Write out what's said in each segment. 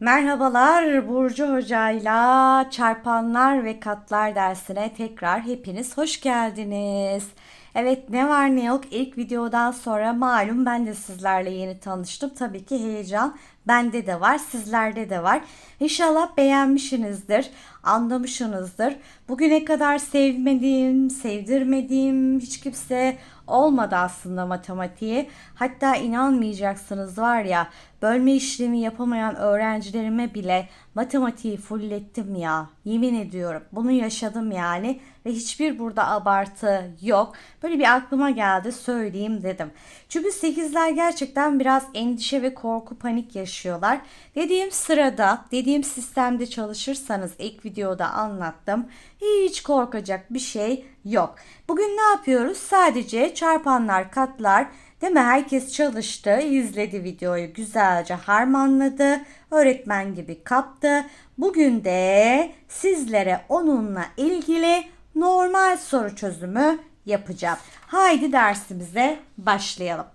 Merhabalar Burcu Hoca'yla çarpanlar ve katlar dersine tekrar hepiniz hoş geldiniz. Evet ne var ne yok ilk videodan sonra malum ben de sizlerle yeni tanıştım. Tabii ki heyecan bende de var sizlerde de var. İnşallah beğenmişsinizdir, anlamışsınızdır. Bugüne kadar sevmediğim, sevdirmediğim hiç kimse olmadı aslında matematiği. Hatta inanmayacaksınız var ya bölme işlemi yapamayan öğrencilerime bile matematiği fullettim ya. Yemin ediyorum bunu yaşadım yani ve hiçbir burada abartı yok. Böyle bir aklıma geldi söyleyeyim dedim. Çünkü 8'ler gerçekten biraz endişe ve korku panik yaşıyorlar. Dediğim sırada, dediğim sistemde çalışırsanız ilk videoda anlattım. Hiç korkacak bir şey yok. Bugün ne yapıyoruz? Sadece çarpanlar, katlar, Değil mi? Herkes çalıştı, izledi videoyu, güzelce harmanladı, öğretmen gibi kaptı. Bugün de sizlere onunla ilgili normal soru çözümü yapacağım. Haydi dersimize başlayalım.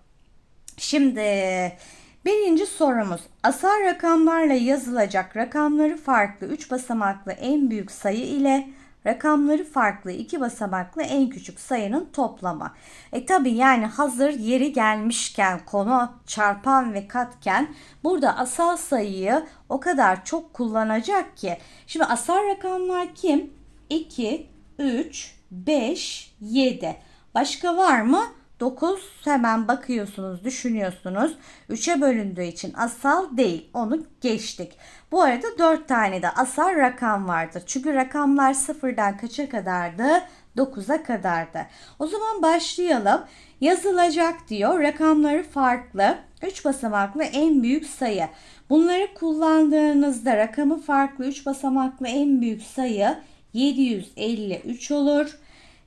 Şimdi birinci sorumuz asal rakamlarla yazılacak rakamları farklı 3 basamaklı en büyük sayı ile rakamları farklı iki basamaklı en küçük sayının toplamı. E tabi yani hazır yeri gelmişken konu çarpan ve katken burada asal sayıyı o kadar çok kullanacak ki. Şimdi asal rakamlar kim? 2, 3, 5, 7. Başka var mı? 9 hemen bakıyorsunuz, düşünüyorsunuz. 3'e bölündüğü için asal değil. Onu geçtik. Bu arada 4 tane de asal rakam vardır. Çünkü rakamlar sıfırdan kaça kadardı? 9'a kadardı. O zaman başlayalım. Yazılacak diyor. Rakamları farklı. 3 basamaklı en büyük sayı. Bunları kullandığınızda rakamı farklı 3 basamaklı en büyük sayı 753 olur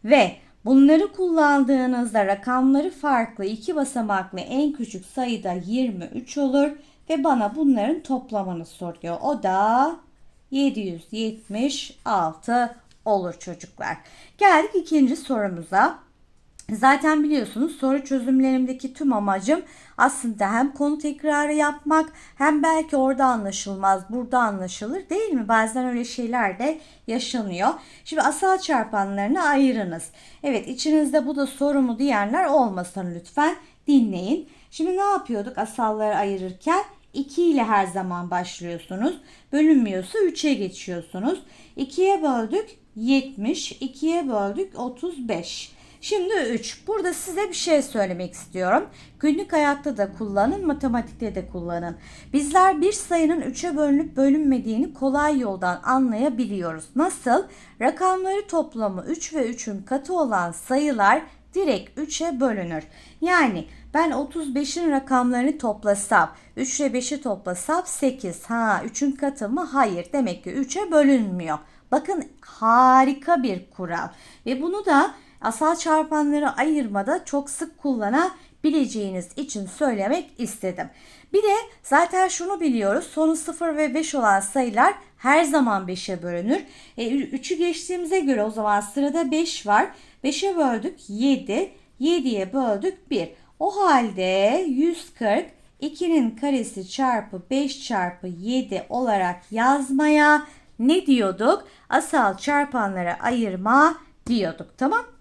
ve Bunları kullandığınızda rakamları farklı iki basamaklı en küçük sayıda 23 olur ve bana bunların toplamını soruyor. O da 776 olur çocuklar. Geldik ikinci sorumuza. Zaten biliyorsunuz soru çözümlerimdeki tüm amacım aslında hem konu tekrarı yapmak hem belki orada anlaşılmaz burada anlaşılır değil mi? Bazen öyle şeyler de yaşanıyor. Şimdi asal çarpanlarını ayırınız. Evet içinizde bu da soru mu diyenler olmasın lütfen dinleyin. Şimdi ne yapıyorduk asalları ayırırken? 2 ile her zaman başlıyorsunuz. Bölünmüyorsa 3'e geçiyorsunuz. 2'ye böldük 70, 2'ye böldük 35. Şimdi 3. Burada size bir şey söylemek istiyorum. Günlük hayatta da kullanın, matematikte de kullanın. Bizler bir sayının 3'e bölünüp bölünmediğini kolay yoldan anlayabiliyoruz. Nasıl? Rakamları toplamı 3 ve 3'ün katı olan sayılar direkt 3'e bölünür. Yani ben 35'in rakamlarını toplasam, 3 ile 5'i toplasam 8. Ha 3'ün katı mı? Hayır. Demek ki 3'e bölünmüyor. Bakın harika bir kural. Ve bunu da asal çarpanları ayırmada çok sık kullanabileceğiniz için söylemek istedim. Bir de zaten şunu biliyoruz. Sonu 0 ve 5 olan sayılar her zaman 5'e bölünür. E, 3'ü geçtiğimize göre o zaman sırada 5 var. 5'e böldük 7. 7'ye böldük 1. O halde 140 2'nin karesi çarpı 5 çarpı 7 olarak yazmaya ne diyorduk? Asal çarpanlara ayırma diyorduk. Tamam?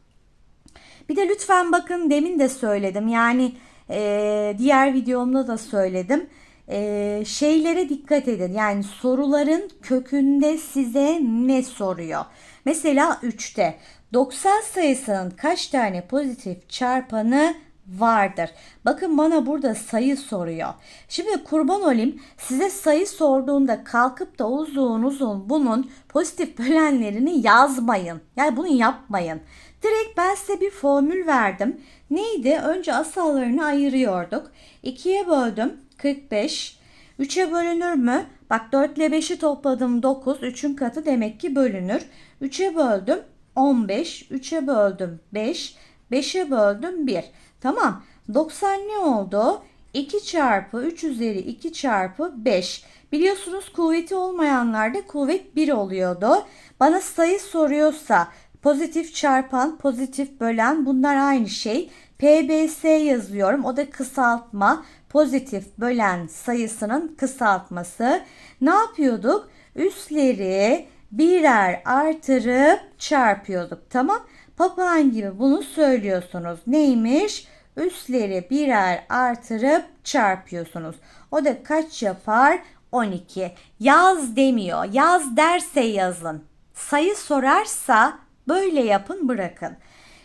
Bir de lütfen bakın demin de söyledim. Yani e, diğer videomda da söyledim. E, şeylere dikkat edin. Yani soruların kökünde size ne soruyor? Mesela 3'te 90 sayısının kaç tane pozitif çarpanı vardır. Bakın bana burada sayı soruyor. Şimdi kurban olayım size sayı sorduğunda kalkıp da uzun uzun bunun pozitif bölenlerini yazmayın. Yani bunu yapmayın. Direkt ben size bir formül verdim. Neydi? Önce asallarını ayırıyorduk. 2'ye böldüm 45. 3'e bölünür mü? Bak 4 ile 5'i topladım 9. 3'ün katı demek ki bölünür. 3'e böldüm 15. 3'e böldüm 5. 5'e böldüm 1. Tamam. 90 ne oldu? 2 çarpı 3 üzeri 2 çarpı 5. Biliyorsunuz kuvveti olmayanlarda kuvvet 1 oluyordu. Bana sayı soruyorsa pozitif çarpan, pozitif bölen bunlar aynı şey. PBS yazıyorum. O da kısaltma. pozitif bölen sayısının kısaltması. Ne yapıyorduk? Üsleri birer artırıp çarpıyorduk. Tamam. Papağan gibi bunu söylüyorsunuz. Neymiş? Üsleri birer artırıp çarpıyorsunuz. O da kaç yapar? 12. Yaz demiyor. Yaz derse yazın. Sayı sorarsa böyle yapın bırakın.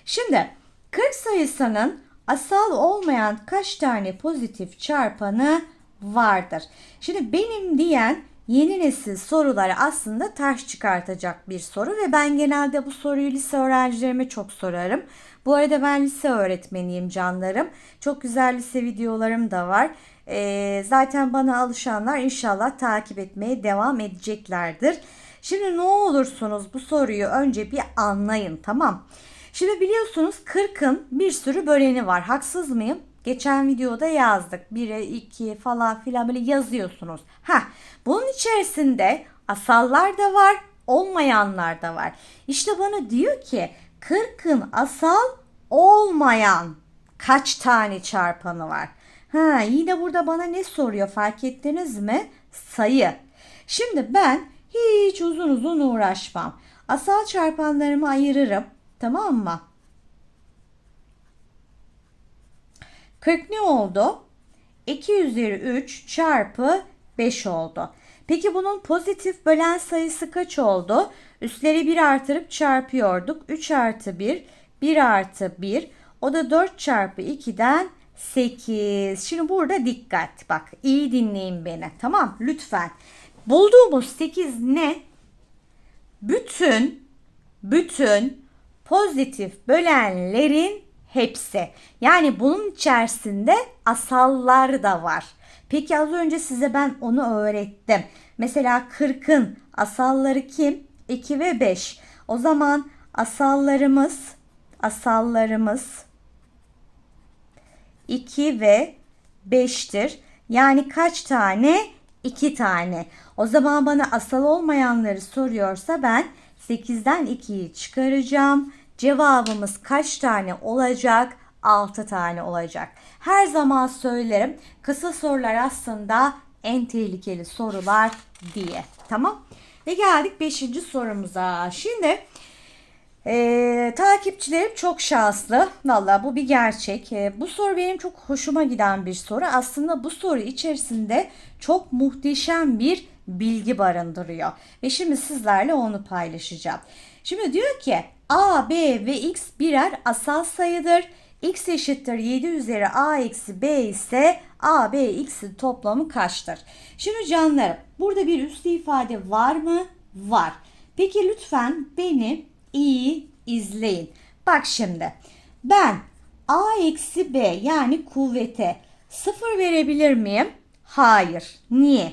Şimdi 40 sayısının asal olmayan kaç tane pozitif çarpanı vardır? Şimdi benim diyen yeni nesil soruları aslında ters çıkartacak bir soru ve ben genelde bu soruyu lise öğrencilerime çok sorarım. Bu arada ben lise öğretmeniyim canlarım. Çok güzel lise videolarım da var. Ee, zaten bana alışanlar inşallah takip etmeye devam edeceklerdir. Şimdi ne olursunuz bu soruyu önce bir anlayın tamam. Şimdi biliyorsunuz 40'ın bir sürü böleni var. Haksız mıyım? Geçen videoda yazdık. 1'e 2 falan filan böyle yazıyorsunuz. Ha, bunun içerisinde asallar da var, olmayanlar da var. İşte bana diyor ki 40'ın asal olmayan kaç tane çarpanı var? Ha, yine burada bana ne soruyor fark ettiniz mi? Sayı. Şimdi ben hiç uzun uzun uğraşmam. Asal çarpanlarımı ayırırım. Tamam mı? 40 ne oldu? 2 üzeri 3 çarpı 5 oldu. Peki bunun pozitif bölen sayısı kaç oldu? Üstleri 1 artırıp çarpıyorduk. 3 artı 1, 1 artı 1. O da 4 çarpı 2'den 8. Şimdi burada dikkat. Bak iyi dinleyin beni. Tamam lütfen. Bulduğumuz 8 ne? Bütün bütün pozitif bölenlerin hepsi. Yani bunun içerisinde asallar da var. Peki az önce size ben onu öğrettim. Mesela 40'ın asalları kim? 2 ve 5. O zaman asallarımız asallarımız 2 ve 5'tir. Yani kaç tane? 2 tane. O zaman bana asal olmayanları soruyorsa ben 8'den 2'yi çıkaracağım. Cevabımız kaç tane olacak? 6 tane olacak. Her zaman söylerim kısa sorular aslında en tehlikeli sorular diye. Tamam. Ve geldik 5. sorumuza. Şimdi ee, takipçilerim çok şanslı. Valla bu bir gerçek. Ee, bu soru benim çok hoşuma giden bir soru. Aslında bu soru içerisinde çok muhteşem bir bilgi barındırıyor. Ve şimdi sizlerle onu paylaşacağım. Şimdi diyor ki a, b ve x birer asal sayıdır. x eşittir 7 üzeri a eksi b ise a, b, x'in toplamı kaçtır? Şimdi canlarım burada bir üslü ifade var mı? Var. Peki lütfen beni iyi izleyin. Bak şimdi ben a eksi b yani kuvvete sıfır verebilir miyim? Hayır. Niye?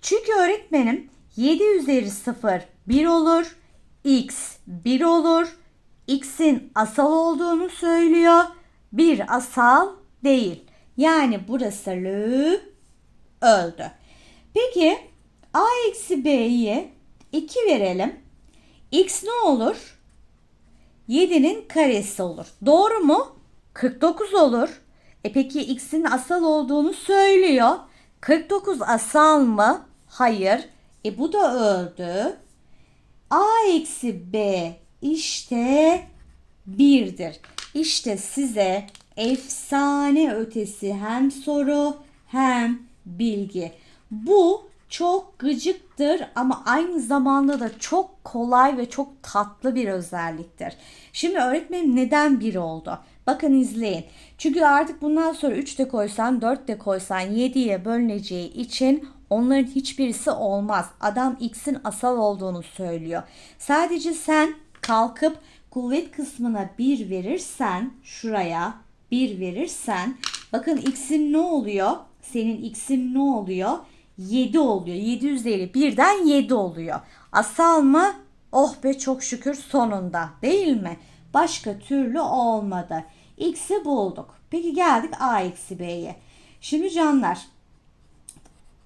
Çünkü öğretmenim 7 üzeri 0 1 olur. X 1 olur. X'in asal olduğunu söylüyor. Bir asal değil. Yani burası lüp öldü. Peki A eksi B'yi 2 verelim. X ne olur? 7'nin karesi olur. Doğru mu? 49 olur. E peki X'in asal olduğunu söylüyor. 49 asal mı? Hayır. E bu da öldü. A eksi B işte birdir. İşte size efsane ötesi hem soru hem bilgi. Bu çok gıcıktır ama aynı zamanda da çok kolay ve çok tatlı bir özelliktir. Şimdi öğretmenim neden bir oldu? Bakın izleyin. Çünkü artık bundan sonra 3 de koysan 4 de koysan 7'ye bölüneceği için onların hiçbirisi olmaz. Adam x'in asal olduğunu söylüyor. Sadece sen kalkıp kuvvet kısmına 1 verirsen şuraya 1 verirsen bakın x'in ne oluyor? Senin x'in ne oluyor? 7 oluyor. 7 üzeri 1'den 7 oluyor. Asal mı? Oh be çok şükür sonunda değil mi? Başka türlü olmadı. X'i bulduk. Peki geldik A eksi B'ye. Şimdi canlar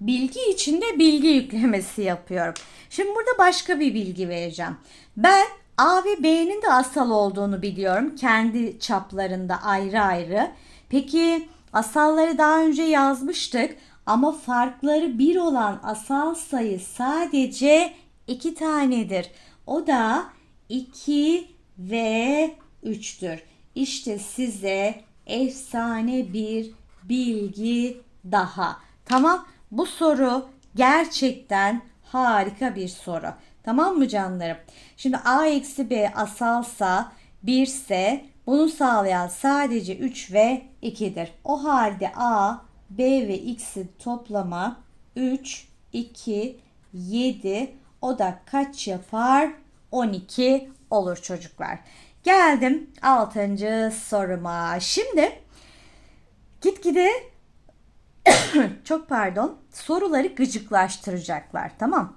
bilgi içinde bilgi yüklemesi yapıyorum. Şimdi burada başka bir bilgi vereceğim. Ben A ve B'nin de asal olduğunu biliyorum. Kendi çaplarında ayrı ayrı. Peki Asalları daha önce yazmıştık ama farkları bir olan asal sayı sadece iki tanedir. O da 2 ve 3'tür. İşte size efsane bir bilgi daha. Tamam bu soru gerçekten harika bir soru. Tamam mı canlarım? Şimdi a eksi b asalsa 1 ise bunu sağlayan sadece 3 ve 2'dir. O halde a, b ve x'in toplamı 3, 2, 7 o da kaç yapar? 12 olur çocuklar. Geldim 6. soruma. Şimdi gitgide çok pardon soruları gıcıklaştıracaklar tamam.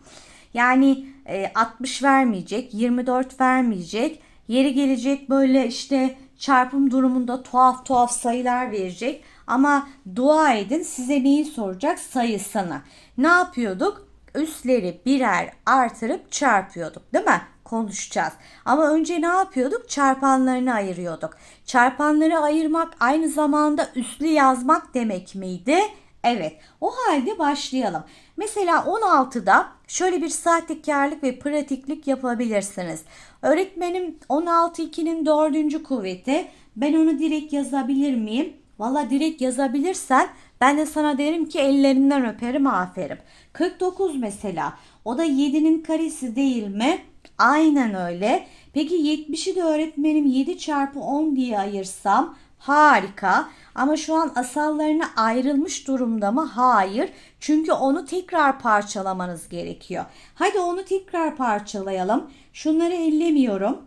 Yani e, 60 vermeyecek, 24 vermeyecek. Yeri gelecek böyle işte çarpım durumunda tuhaf tuhaf sayılar verecek. Ama dua edin size neyi soracak? Sayısını. Ne yapıyorduk? Üstleri birer artırıp çarpıyorduk değil mi? konuşacağız. Ama önce ne yapıyorduk? Çarpanlarını ayırıyorduk. Çarpanları ayırmak aynı zamanda üslü yazmak demek miydi? Evet. O halde başlayalım. Mesela 16'da şöyle bir sahtekarlık ve pratiklik yapabilirsiniz. Öğretmenim 16 2'nin dördüncü kuvveti. Ben onu direkt yazabilir miyim? Valla direkt yazabilirsen ben de sana derim ki ellerinden öperim aferin. 49 mesela. O da 7'nin karesi değil mi? Aynen öyle. Peki 70'i de öğretmenim 7 çarpı 10 diye ayırsam harika. Ama şu an asallarına ayrılmış durumda mı? Hayır. Çünkü onu tekrar parçalamanız gerekiyor. Hadi onu tekrar parçalayalım. Şunları ellemiyorum.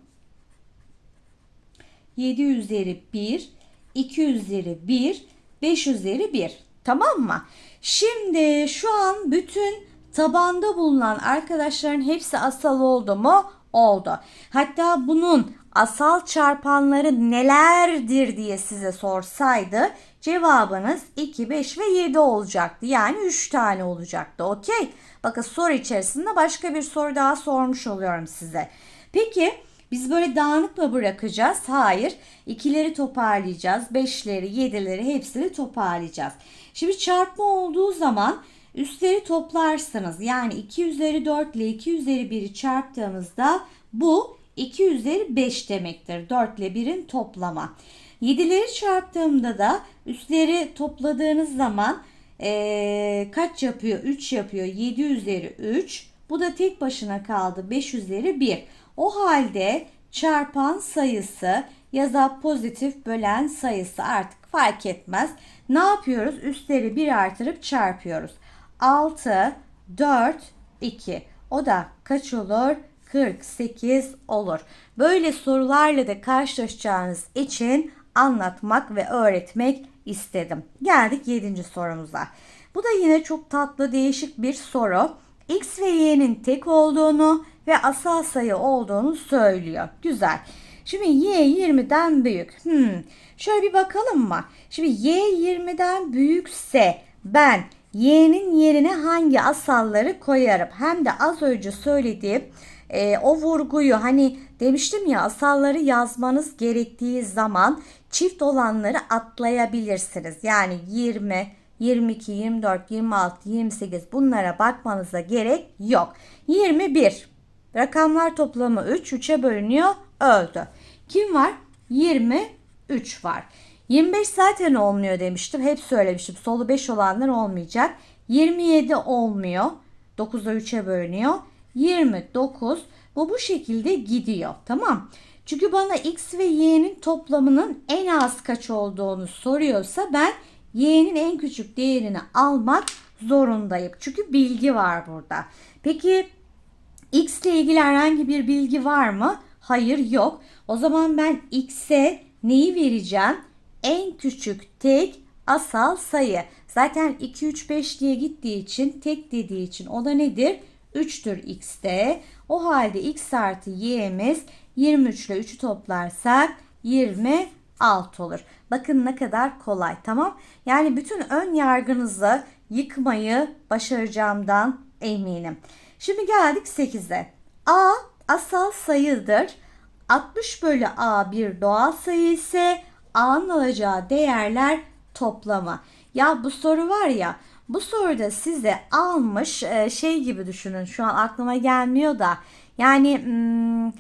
7 üzeri 1, 2 üzeri 1, 5 üzeri 1. Tamam mı? Şimdi şu an bütün tabanda bulunan arkadaşların hepsi asal oldu mu? Oldu. Hatta bunun asal çarpanları nelerdir diye size sorsaydı cevabınız 2, 5 ve 7 olacaktı. Yani 3 tane olacaktı. Okey. Bakın soru içerisinde başka bir soru daha sormuş oluyorum size. Peki biz böyle dağınık mı bırakacağız? Hayır. İkileri toparlayacağız. Beşleri, yedileri hepsini toparlayacağız. Şimdi çarpma olduğu zaman Üstleri toplarsınız. Yani 2 üzeri 4 ile 2 üzeri 1'i çarptığımızda bu 2 üzeri 5 demektir. 4 ile 1'in toplama. 7'leri çarptığımda da üstleri topladığınız zaman ee, kaç yapıyor? 3 yapıyor. 7 üzeri 3. Bu da tek başına kaldı. 5 üzeri 1. O halde çarpan sayısı ya da pozitif bölen sayısı artık fark etmez. Ne yapıyoruz? Üstleri 1 artırıp çarpıyoruz. 6, 4, 2. O da kaç olur? 48 olur. Böyle sorularla da karşılaşacağınız için anlatmak ve öğretmek istedim. Geldik 7. sorumuza. Bu da yine çok tatlı değişik bir soru. X ve Y'nin tek olduğunu ve asal sayı olduğunu söylüyor. Güzel. Şimdi Y 20'den büyük. Hmm. Şöyle bir bakalım mı? Şimdi Y 20'den büyükse ben y'nin yerine hangi asalları koyarım? Hem de az önce söylediğim e, o vurguyu hani demiştim ya asalları yazmanız gerektiği zaman çift olanları atlayabilirsiniz. Yani 20, 22, 24, 26, 28 bunlara bakmanıza gerek yok. 21 rakamlar toplamı 3, 3'e bölünüyor öldü. Kim var? 23 var. 25 zaten olmuyor demiştim. Hep söylemiştim. Solu 5 olanlar olmayacak. 27 olmuyor. 9'da 3'e bölünüyor. 29 bu bu şekilde gidiyor. Tamam. Çünkü bana x ve y'nin toplamının en az kaç olduğunu soruyorsa ben y'nin en küçük değerini almak zorundayım. Çünkü bilgi var burada. Peki x ile ilgili herhangi bir bilgi var mı? Hayır yok. O zaman ben x'e neyi vereceğim? en küçük tek asal sayı. Zaten 2, 3, 5 diye gittiği için tek dediği için o da nedir? 3'tür x'te. O halde x artı y'miz 23 ile 3'ü toplarsak 26 olur. Bakın ne kadar kolay tamam. Yani bütün ön yargınızı yıkmayı başaracağımdan eminim. Şimdi geldik 8'e. A asal sayıdır. 60 bölü A bir doğal sayı ise A'nın alacağı değerler toplamı. Ya bu soru var ya bu soruda size almış e, şey gibi düşünün. Şu an aklıma gelmiyor da. Yani hmm,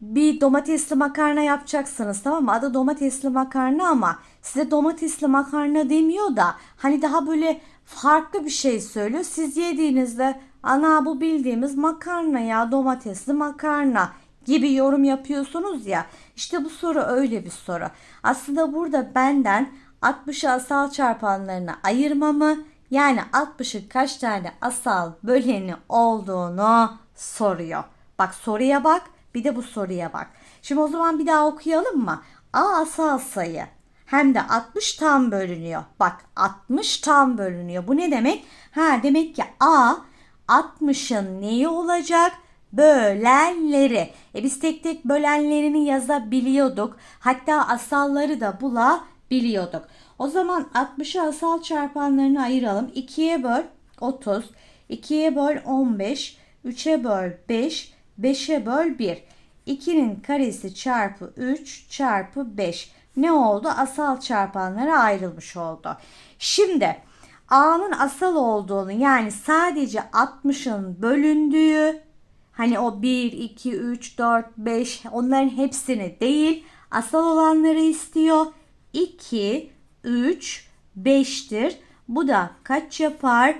bir domatesli makarna yapacaksınız tamam mı? Adı domatesli makarna ama size domatesli makarna demiyor da hani daha böyle farklı bir şey söylüyor. Siz yediğinizde ana bu bildiğimiz makarna ya domatesli makarna gibi yorum yapıyorsunuz ya. İşte bu soru öyle bir soru. Aslında burada benden 60'ı asal çarpanlarına ayırmamı yani 60'ın kaç tane asal böleni olduğunu soruyor. Bak soruya bak bir de bu soruya bak. Şimdi o zaman bir daha okuyalım mı? A asal sayı hem de 60 tam bölünüyor. Bak 60 tam bölünüyor. Bu ne demek? Ha demek ki A 60'ın neyi olacak? Bölenleri. E biz tek tek bölenlerini yazabiliyorduk. Hatta asalları da bulabiliyorduk. O zaman 60'ı asal çarpanlarını ayıralım. 2'ye böl 30, 2'ye böl 15, 3'e böl 5, 5'e böl 1. 2'nin karesi çarpı 3 çarpı 5. Ne oldu? Asal çarpanlara ayrılmış oldu. Şimdi A'nın asal olduğunu yani sadece 60'ın bölündüğü hani o 1, 2, 3, 4, 5 onların hepsini değil asal olanları istiyor. 2, 3, 5'tir. Bu da kaç yapar?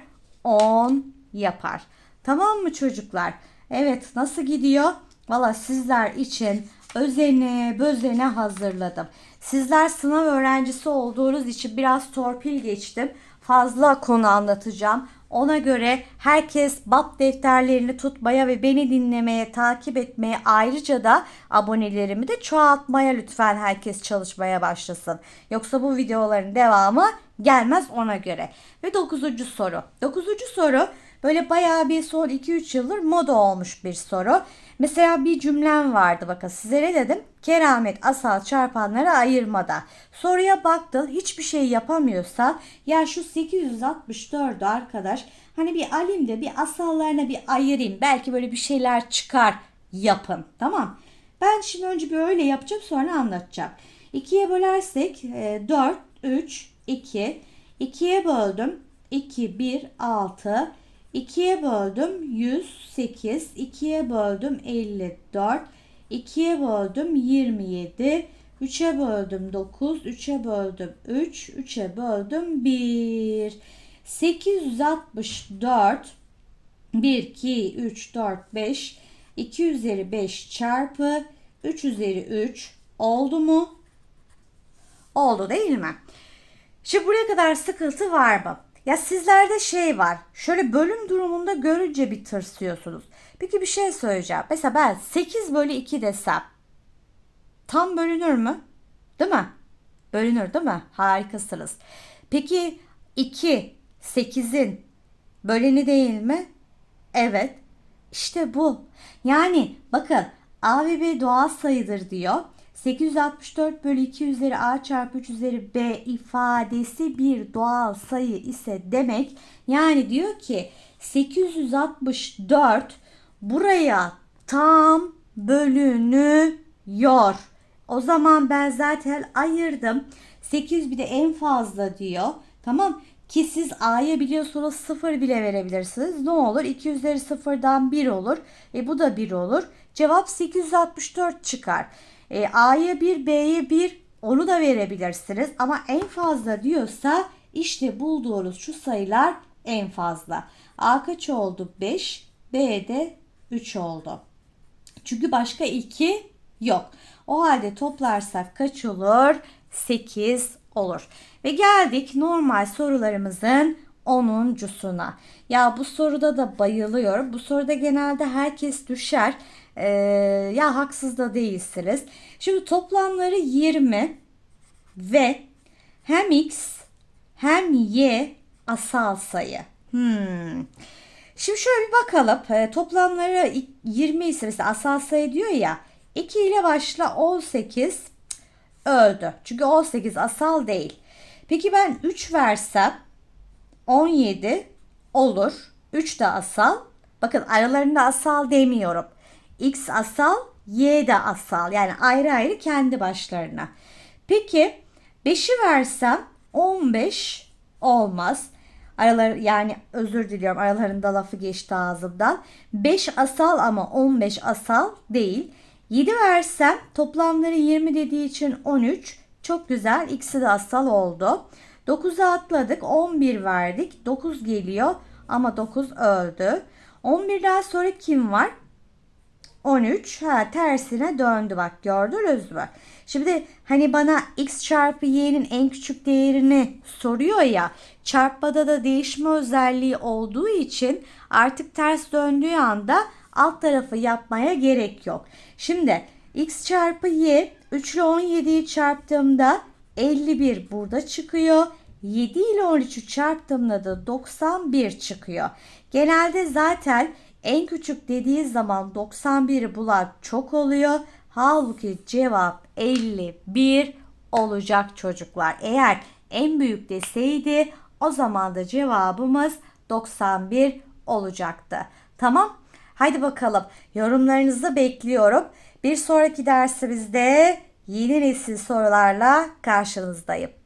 10 yapar. Tamam mı çocuklar? Evet nasıl gidiyor? Valla sizler için özene bözene hazırladım. Sizler sınav öğrencisi olduğunuz için biraz torpil geçtim. Fazla konu anlatacağım. Ona göre herkes BAP defterlerini tutmaya ve beni dinlemeye, takip etmeye ayrıca da abonelerimi de çoğaltmaya lütfen herkes çalışmaya başlasın. Yoksa bu videoların devamı gelmez ona göre. Ve dokuzuncu soru. Dokuzuncu soru böyle bayağı bir son 2-3 yıldır moda olmuş bir soru. Mesela bir cümlem vardı bakın size dedim? Keramet asal çarpanlara ayırmada. Soruya baktın hiçbir şey yapamıyorsa ya şu 864'ü arkadaş hani bir alayım da bir asallarına bir ayırayım. Belki böyle bir şeyler çıkar yapın tamam. Ben şimdi önce bir öyle yapacağım sonra anlatacağım. 2'ye bölersek 4, 3, 2. 2'ye böldüm 2, 1, 6. 2'ye böldüm 108, 2'ye böldüm 54, 2'ye böldüm 27, 3'e böldüm 9, 3'e böldüm 3, 3'e böldüm 1. 864 1, 2, 3, 4, 5, 2 üzeri 5 çarpı 3 üzeri 3 oldu mu? Oldu değil mi? Şimdi buraya kadar sıkıntı var mı? Ya sizlerde şey var. Şöyle bölüm durumunda görünce bir tırsıyorsunuz. Peki bir şey söyleyeceğim. Mesela ben 8 bölü 2 desem tam bölünür mü? Değil mi? Bölünür değil mi? Harikasınız. Peki 2 8'in böleni değil mi? Evet. İşte bu. Yani bakın A ve B doğal sayıdır diyor. 864 bölü 2 üzeri a çarpı 3 üzeri b ifadesi bir doğal sayı ise demek yani diyor ki 864 buraya tam bölünüyor. O zaman ben zaten ayırdım. 8 bir de en fazla diyor. Tamam ki siz a'ya biliyorsunuz 0 bile verebilirsiniz. Ne olur? 2 üzeri 0'dan 1 olur. E bu da 1 olur. Cevap 864 çıkar. E, A'ya 1, B'ye 1 onu da verebilirsiniz. Ama en fazla diyorsa işte bulduğunuz şu sayılar en fazla. A kaç oldu? 5. B de 3 oldu. Çünkü başka 2 yok. O halde toplarsak kaç olur? 8 olur. Ve geldik normal sorularımızın 10'uncusuna. Ya bu soruda da bayılıyorum. Bu soruda genelde herkes düşer. Ee, ya haksız da değilsiniz. Şimdi toplamları 20 ve hem x hem y asal sayı. Hmm. Şimdi şöyle bir bakalım. E, toplamları 20 ise mesela asal sayı diyor ya. 2 ile başla 18 öldü. Çünkü 18 asal değil. Peki ben 3 versem 17 olur. 3 de asal. Bakın aralarında asal demiyorum. X asal, Y de asal. Yani ayrı ayrı kendi başlarına. Peki 5'i versem 15 olmaz. Aralar yani özür diliyorum aralarında lafı geçti ağzımdan. 5 asal ama 15 asal değil. 7 versem toplamları 20 dediği için 13. Çok güzel ikisi de asal oldu. 9'u atladık 11 verdik. 9 geliyor ama 9 öldü. 11'den sonra kim var? 13 ha tersine döndü bak gördünüz mü? Şimdi hani bana x çarpı y'nin en küçük değerini soruyor ya çarpmada da değişme özelliği olduğu için artık ters döndüğü anda alt tarafı yapmaya gerek yok. Şimdi x çarpı y 3 ile 17'yi çarptığımda 51 burada çıkıyor. 7 ile 13'ü çarptığımda da 91 çıkıyor. Genelde zaten en küçük dediği zaman 91'i bulan çok oluyor. Halbuki cevap 51 olacak çocuklar. Eğer en büyük deseydi o zaman da cevabımız 91 olacaktı. Tamam? Haydi bakalım yorumlarınızı bekliyorum. Bir sonraki dersimizde yeni nesil sorularla karşınızdayım.